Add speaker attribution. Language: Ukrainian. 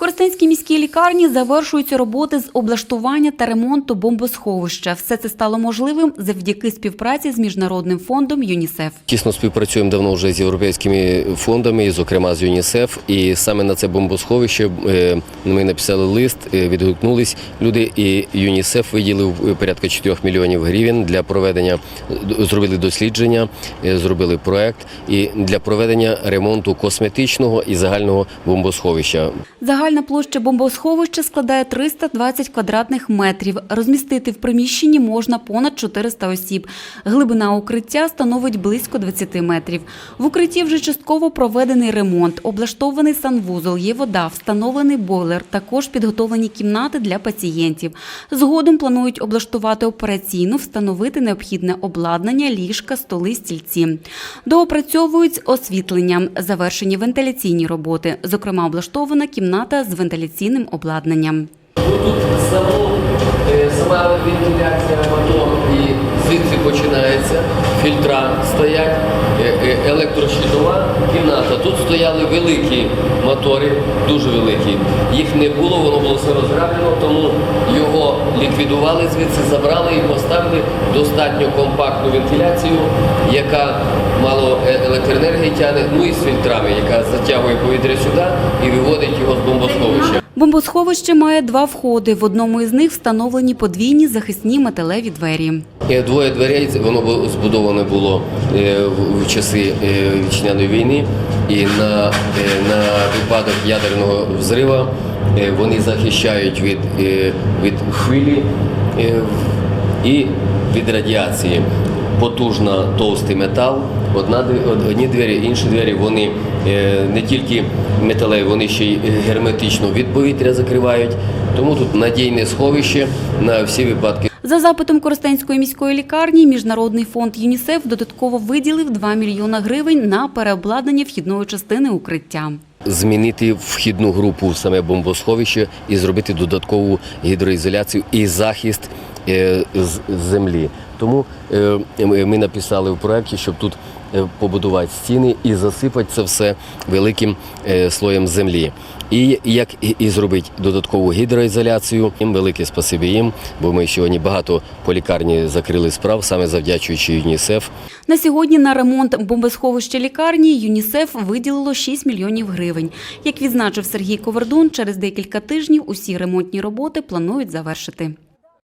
Speaker 1: Коростенській міській лікарні завершуються роботи з облаштування та ремонту бомбосховища. Все це стало можливим завдяки співпраці з міжнародним фондом ЮНІСЕФ.
Speaker 2: Тісно співпрацюємо давно вже з європейськими фондами, зокрема з ЮНІСЕФ. І саме на це бомбосховище е, ми написали лист, е, відгукнулись люди, і ЮНІСЕФ виділив е, порядка 4 мільйонів гривень для проведення, зробили дослідження, зробили проект і для проведення ремонту косметичного і загального бомбосховища.
Speaker 1: Загальна площа бомбосховища складає 320 квадратних метрів. Розмістити в приміщенні можна понад 400 осіб. Глибина укриття становить близько 20 метрів. В укритті вже частково проведений ремонт, облаштований санвузол, є вода, встановлений бойлер, також підготовлені кімнати для пацієнтів. Згодом планують облаштувати операційну, встановити необхідне обладнання, ліжка, столи, стільці. Доопрацьовують освітленням, завершені вентиляційні роботи, зокрема облаштована кімната з вентиляційним обладнанням.
Speaker 2: Тут Фільтра стоять, е, е, електрощитова кімната. Тут стояли великі мотори, дуже великі. Їх не було, воно було все розграблено, тому його ліквідували звідси, забрали і поставили достатньо компактну вентиляцію, яка мало е- електроенергії тягне, ну і з фільтрами, яка затягує повітря сюди і виводить його з бомбосховища.
Speaker 1: Бомбосховище має два входи. В одному із них встановлені подвійні захисні металеві двері.
Speaker 2: Е, Двоє дверей воно збудоване було е, в часи е, вітчизняної війни, і на, на випадок ядерного взриву вони захищають від, від хвилі і від радіації. Потужна товстий метал. Одна одні двері, інші двері вони е, не тільки металеві, вони ще й герметично від повітря закривають. Тому тут надійне сховище на всі випадки
Speaker 1: За запитом Коростенської міської лікарні, Міжнародний фонд ЮНІСЕФ додатково виділив 2 мільйона гривень на переобладнання вхідної частини укриття.
Speaker 2: змінити вхідну групу в саме бомбосховище і зробити додаткову гідроізоляцію і захист е, з землі. Тому е, ми написали в проєкті, щоб тут побудувати стіни і засипати це все великим е, слоєм землі. І як і зробити додаткову гідроізоляцію. Їм велике спасибі їм, бо ми сьогодні багато по лікарні закрили справ, саме завдячуючи ЮНІСЕФ.
Speaker 1: На сьогодні на ремонт бомбосховища лікарні ЮНІСЕФ виділило 6 мільйонів гривень. Як відзначив Сергій Ковердун, через декілька тижнів усі ремонтні роботи планують завершити.